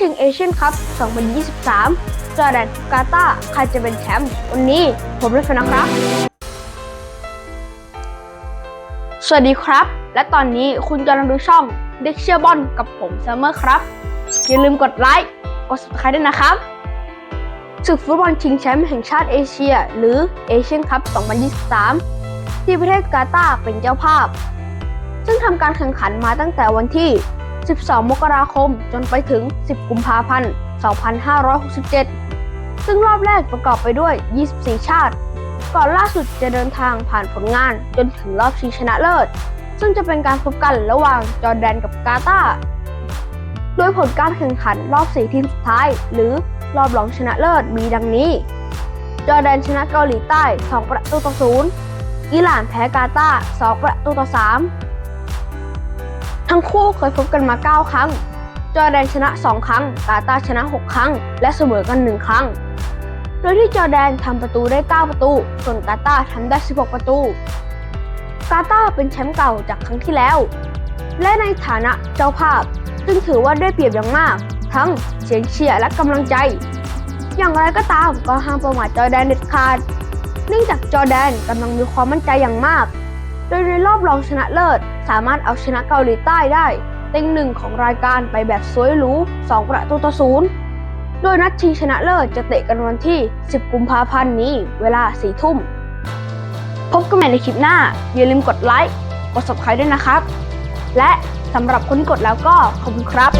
ชิงเอเชียนคัพ 2023 จอร์แดนกาตาร์ใครจะเป็นแชมป์ วันนี้ผมเล่นฟนะครับ สวัสดีครับ และตอนนี้คุณกำลังดูช่องเด็กเชียร์บอลกับผมเซมเมอร์ครับ อย่าลืมกดไลค์ กด subscribe ด้วยนะครับศึกฟุตบอลชิงแชมป์แห่งชาติเอเชีย หรือเอเชียนคัพ 2023 ที่ประเทศกาตาร์เป็นเจ้าภาพ ซึ่งทำการแข่งขันมาตั้งแต่วันที่ 12 มกราคม จนไปถึง 10 กุมภาพันธ์ 2567 ซึ่งรอบแรกประกอบไปด้วย 24 ชาติ ก่อนล่าสุดจะเดินทางผ่านผลงานจนถึงรอบชิงชนะเลิศ ซึ่งจะเป็นการพบกันระหว่างจอร์แดนกับกาตาร์โดยผลการแข่งขันรอบ 4 ทีมสุดท้าย หรือรอบรองชนะเลิศมีดังนี้ จอร์แดนชนะเกาหลีใต้ 2 ประตูต่อ 0 อิหร่านแพ้กาตาร์ 2 ประตูต่อ 3 ทั้งคู่เคยพบกันมา 9 ครั้ง จอร์แดนชนะ 2 ครั้ง กาตาชนะ 6 ครั้ง และเสมอกัน 1 ครั้ง โดยที่จอร์แดนทำประตูได้ 9 ประตู ส่วนกาตาทำได้ 16 ประตู กาตาเป็นแชมป์เก่าจากครั้งที่แล้ว และในฐานะเจ้าภาพ ซึ่งถือว่าได้เปรียบอย่างมาก ทั้งเสียงเชียร์และกำลังใจ อย่างไรก็ตามก็ห้ามประมาทจอร์แดนเด็ดขาด เนื่องจากจอร์แดนกำลังมีความมั่นใจอย่างมาก โดยในรอบรองชนะเลิศ สามารถเอาชนะเกาหลีใต้ได้เต็งหนึ่งของรายการไปแบบสวยหรู2ประตูต่อศูนย์โดยนัดชิงชนะเลิศจะเตะกันวันที่ 10 กุมภาพันธ์นี้เวลา4ทุ่ม พบกันใหม่ในคลิปหน้า อย่าลืมกดไลค์กด subscribe ด้วยนะครับ และสำหรับคนที่กดแล้วก็ขอบคุณครับ